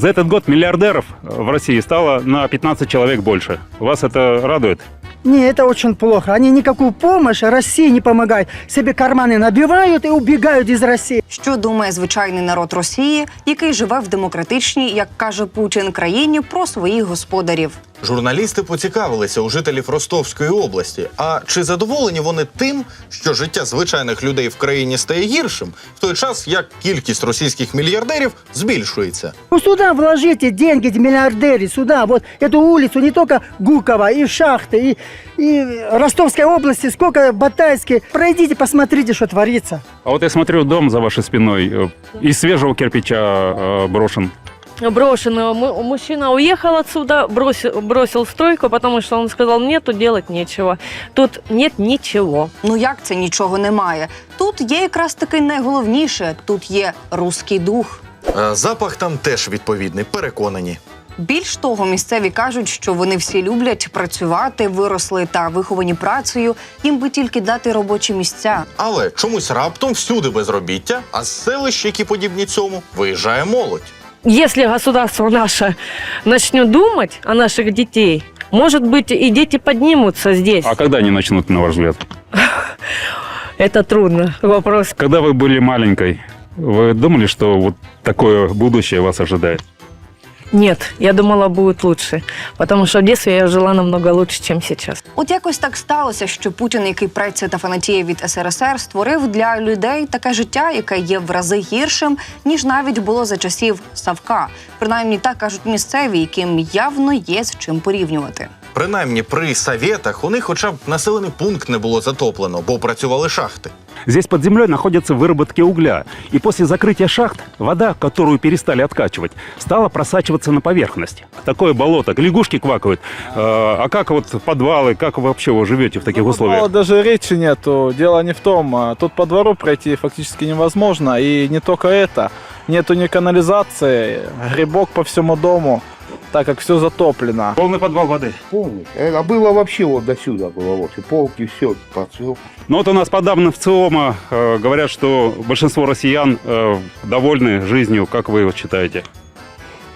За этот год миллиардеров э, в России стало на 15 человек больше. Вас это радует? Не, это очень плохо. Они никакую помощь России не помогают. Себе карманы набивают и убегают из России. Що думає звичайний народ Росії, який живе в демократичній, як каже Путін, країні про своїх господарів? Журналісти поцікавилися у жителів Ростовської області. А чи задоволені вони тим, що життя звичайних людей в країні стає гіршим, в той час як кількість російських мільярдерів збільшується? Ну сюда вложите деньги, эти миллиардеры, сюда, вот эту улицу, не только Гукова, и Шахты, и, и Ростовской области, сколько Батайской. Пройдите, посмотрите, что творится. А вот я смотрю, дом за вашей спиной э, из свежего кирпича э, брошен. брошенного. Му- Мужчина уехал отсюда, бросил, бросил стройку, потому что он сказал, мне тут делать нечего. Тут нет ничего. Ну як це нічого немає? Тут є якраз таки найголовніше: тут є руський дух. Е, Запах там теж відповідний, переконані. Більш того, місцеві кажуть, що вони всі люблять працювати, виросли та виховані працею. Їм би тільки дати робочі місця. Але чомусь раптом всюди безробіття, а з селищ, які подібні цьому, виїжджає молодь. Если государство наше начнет думать о наших детей, может быть, и дети поднимутся здесь. А когда они начнут, на ваш взгляд? Это трудно вопрос. Когда вы были маленькой, вы думали, что вот такое будущее вас ожидает? Нет, я думала, будет лучше, потому что в детстве я жила намного лучше, чем сейчас. От якось так сталося, що Путін, який преться та фанатіє від СРСР, створив для людей таке життя, яке є в рази гіршим, ніж навіть було за часів Савка. Принаймні так кажуть місцеві, яким явно є з чим порівнювати. Принаймні при совєтах у них хоча б населений пункт не було затоплено, бо працювали шахти. Здесь под землей находятся выработки угля. И после закрытия шахт вода, которую перестали откачивать, стала просачиваться на поверхность. Такое болото, лягушки квакают. Э, А как вот подвалы, как вы вообще вы живете в таких Ну, условиях? даже речи нету. Дело не в том. а, Тут по двору пройти фактически невозможно. И не только это. Нету ни канализации, грибок по всему дому, так как все затоплено. Полный подвал воды. Полный. Э, А было вообще вот до сюда было, вот, и полки, все, подсел. Ну вот у нас по данным ВЦИОМа э, говорят, что большинство россиян э, довольны жизнью. Как вы вот считаете?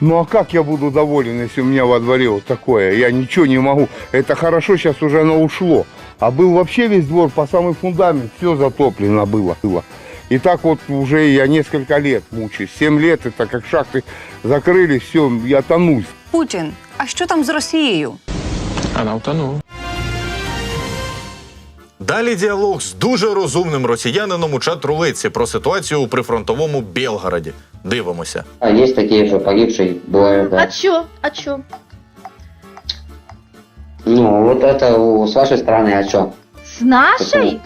Ну а как я буду доволен, если у меня во дворе вот такое? Я ничего не могу. Это хорошо, сейчас уже оно ушло. А был вообще весь двор по самый фундамент, все затоплено было. было. И так вот уже я несколько лет мучаюсь. Семь лет, это как шахты закрыли, все, я тонусь. Путін, а що там з Росією? Она утонула. Далі діалог з дуже розумним росіянином у чат-рулетці про ситуацію у прифронтовому Белгороді. Дивимося. А есть такие же погибшие, бывают, А да. чё? А чё? Ну, вот это у- с вашей стороны, а что? С нашей?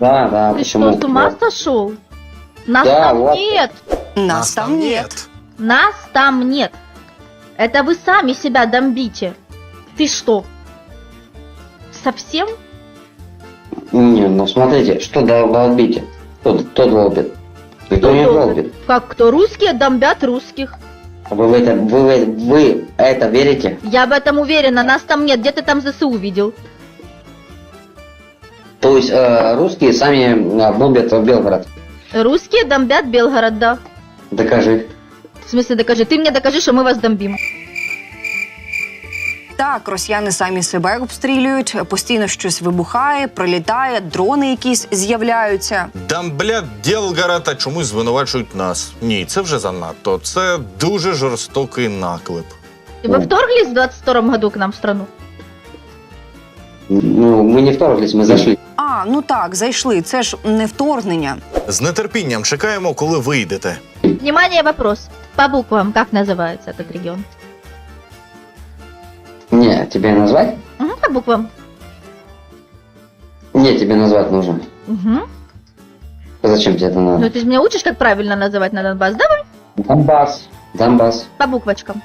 Да, да, Ты почему? что, с ума Вот. сошел? Нас Да, там вот. нет. Нас там нет. Нас там нет. Это вы сами себя домбите. Ты что? Совсем? Не, ну смотрите, что дол- долбите? Кто, кто долбит? Никто Кто не долбит? долбит. Как кто? Русские домбят русских. А Вы в это, вы, в это- вы это верите? Я в этом уверена. Нас там нет. Где ты там ЗСУ видел? То есть э, русские сами э, бомбят в Белгород? Русские домбят Белгород, да. Докажи. В смысле, докажи. Ты мне докажи, что мы вас домбим. Так, росіяни самі себе обстрілюють, постійно щось вибухає, прилітає, дрони якісь з'являються. Дамблят Белгород, а чомусь звинувачують нас. Ні, це вже занадто. Це дуже жорстокий наклеп. Вы вторглись в 22 году к нам в страну? Ну, мы не вторглись, мы зашли. А, ну так, зайшли. Це ж не вторгнення. З нетерпінням чекаємо, коли вийдете. Внимание, вопрос. По буквам, как называется этот регион? Не, тебе назвать? Угу, по буквам. Не, тебе назвать нужно. Угу. Зачем тебе это Ну, надо? ты же меня учишь, как правильно называть на Донбасс. Давай Донбасс. Донбасс. по буквочкам.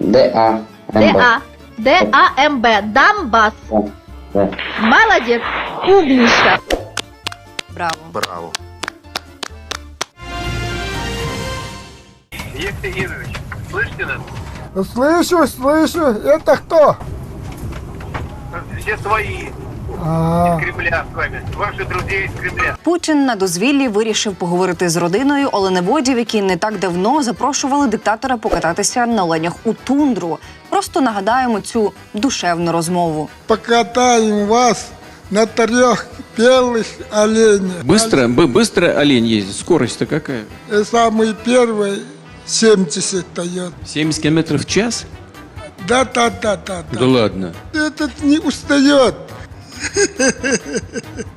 Д-А. Д-А. Д-А-М-Б. Донбасс. Да. Молодец. Умница. Браво. Браво. Слышу, слышу. Это кто? все свои. Кремля с вами, ваших друзей из Кремля. Путін на дозвіллі вирішив поговорити з родиною оленеводів, які не так давно запрошували диктатора покататися на оленях у тундру. Просто нагадаємо цю душевну розмову. Покатаем вас на трех белых оленях. Быстро, б- быстро олень ездит. Скорость-то какая? И самый первый 70 дает. 70 километров в час? Да-да-да-да. Да ладно. Этот не устает.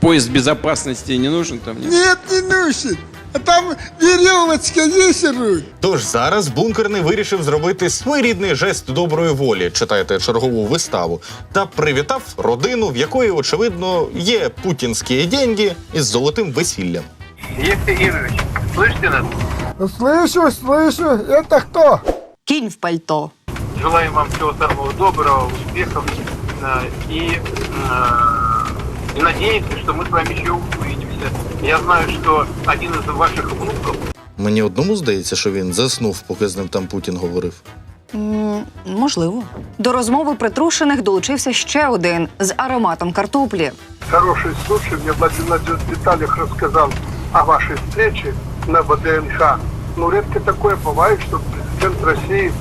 Поезд безопасности не нужен там? нет? Нет, не нужен. А там веревочка есть, Руль? Тож зараз бункерний вирішив зробити своєрідний жест доброї волі, читайте чергову виставу, та привітав родину, в якої, очевидно, є путінські деньги із золотим весіллям. Евгений Игоревич, слышите нас? Слышу, слышу. Это кто? Кінь в пальто. Желаем вам всего самого доброго, успехов э, и, э, и надеемся, что мы с вами еще увидимся. Я знаю, что один из ваших внуков Мені одному здається, що він заснув, поки з ним там Путін говорив. М, можливо. До розмови притрушених долучився ще один з ароматом картоплі. хороший случай мне Владимир в деталях рассказал о вашей встрече на ВДНХ. Ну, редко такое бывает, что президент России,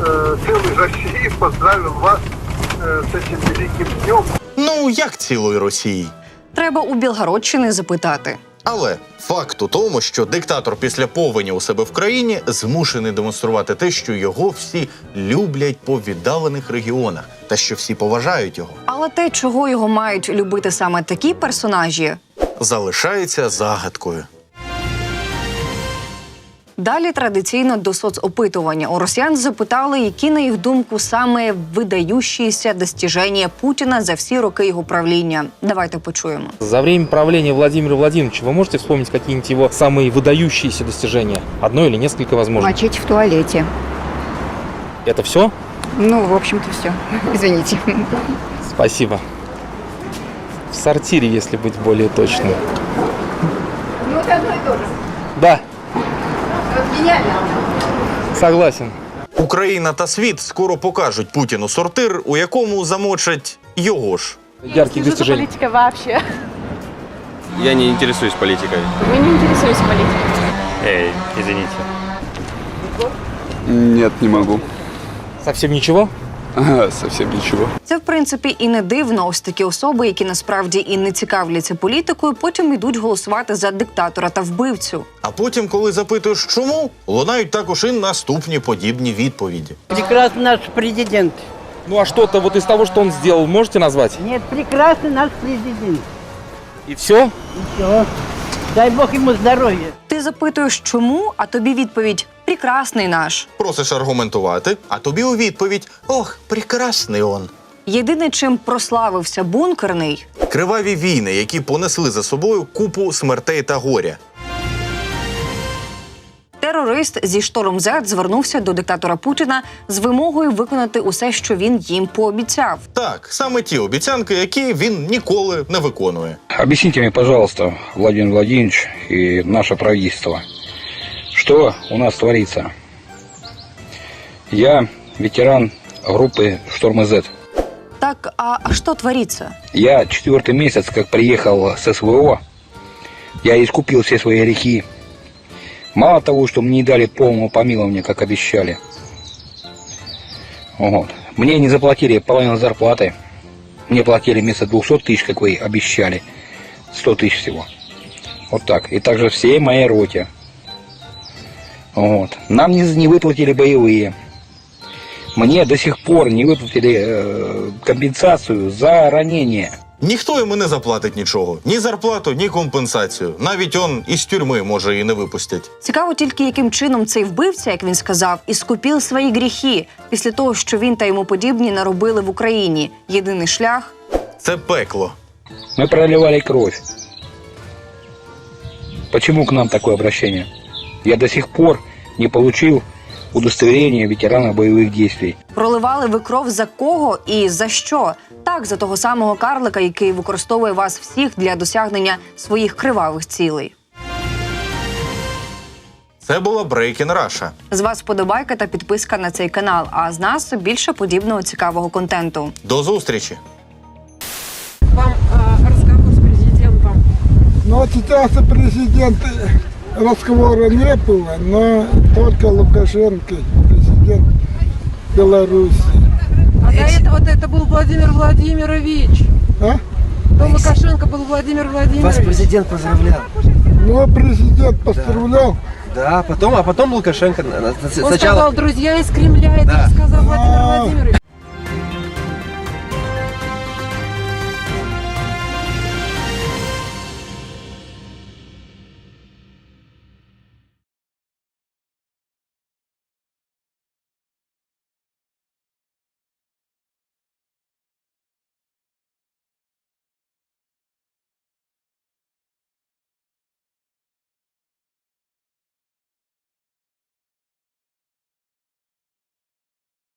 э, целой России поздравил вас э, с этим великим днем. Ну, як цілої Росії. Треба у Білгородщини запитати. Але факт у тому, що диктатор після повені у себе в країні змушений демонструвати те, що його всі люблять по віддалених регіонах, та що всі поважають його, Але те, чого його мають любити саме такі персонажі, залишається загадкою. Далі традиційно до соцопитування у росіян запитали, які на їх думку саме видающіся достіження Путіна за всі роки його правління. Давайте почуємо. За время правления Владимира Владимировича вы можете вспомнить какие-нибудь его самые выдающиеся достижения? Одно или несколько, возможно. Мочить в туалете. Это все? Ну, в общем-то, все. Извините. Спасибо. В сортире, если быть более точным. Ну, это одно и то же. Да, Гениально. согласен. Україна та світ скоро покажуть Путіну сортир, у якому замочать його ж. Ярких Політика вообще. Я не интересуюсь политикой. Вы не интересуетесь политикой. Эй, извините. Нет, не могу. Совсем ничего? Совсем ничего. Це в принципі і не дивно. Ось такі особи, які насправді і не цікавляться політикою, потім йдуть голосувати за диктатора та вбивцю. А потім, коли запитуєш, чому, лунають також і наступні подібні відповіді. Прекрасный наш президент. Ну а что-то вот из того, что он сделал, можете назвать? Нет, прекрасный наш президент. И все? І Все. Дай бог ему здоровья. Ти запитуєш, чому, а тобі відповідь прекрасний наш. Просиш аргументувати, а тобі у відповідь: Ох, прекрасний он. Єдине, чим прославився бункерний, Криваві війни, які понесли за собою купу смертей та горя. терорист зі штормом Z звернувся до диктатора Путіна з вимогою виконати усе, що він їм пообіцяв. Так, саме ті обіцянки, які він ніколи не виконує. Объясните мне, пожалуйста, Владимир Владимирович и наше правительство, что у нас творится? Я ветеран группы «Шторм Z». Так, а, що твориться? Я четвертый месяц, как приехал с СВО, я искупил все свои грехи. Мало того, что мне не дали полного помилования, как обещали. Вот. Мне не заплатили половину зарплаты. Мне платили вместо 200 тысяч, как вы обещали, 100 тысяч всего. Вот так. И также всей моей роте. Вот. Нам не, не выплатили боевые. Мне до сих пор не выплатили э, компенсацию за ранение. Ніхто йому не заплатить нічого, ні зарплату, ні компенсацію. Навіть он із тюрми може і не випустять. Цікаво тільки, яким чином цей вбивця, як він сказав, іскупів свої гріхи після того, що він та йому подібні наробили в Україні. Єдиний шлях Це пекло. Мы проливали кровь. Почему к нам такое обращение? Я до сих пор не получил удостоверение ветерана бойових дій. Проливали ви кров за кого і за що? Так, за того самого карлика, який використовує вас всіх для досягнення своїх кривавих цілей. Це була Breaking Russia. З вас подобайка та підписка на цей канал. А з нас більше подібного цікавого контенту. До зустрічі. Вам е, а, розговор з президентом. Ну, цитата президента. Разговора не было, но только Лукашенко, президент Беларуси. А до этого это был Владимир Владимирович. А? До Лукашенко был Владимир Владимирович. президент поздравлял. Ну, а президент поздравлял. Да, потом, а потом Лукашенко. Он сказал, друзья из Кремля, это сказал Владимир Владимирович.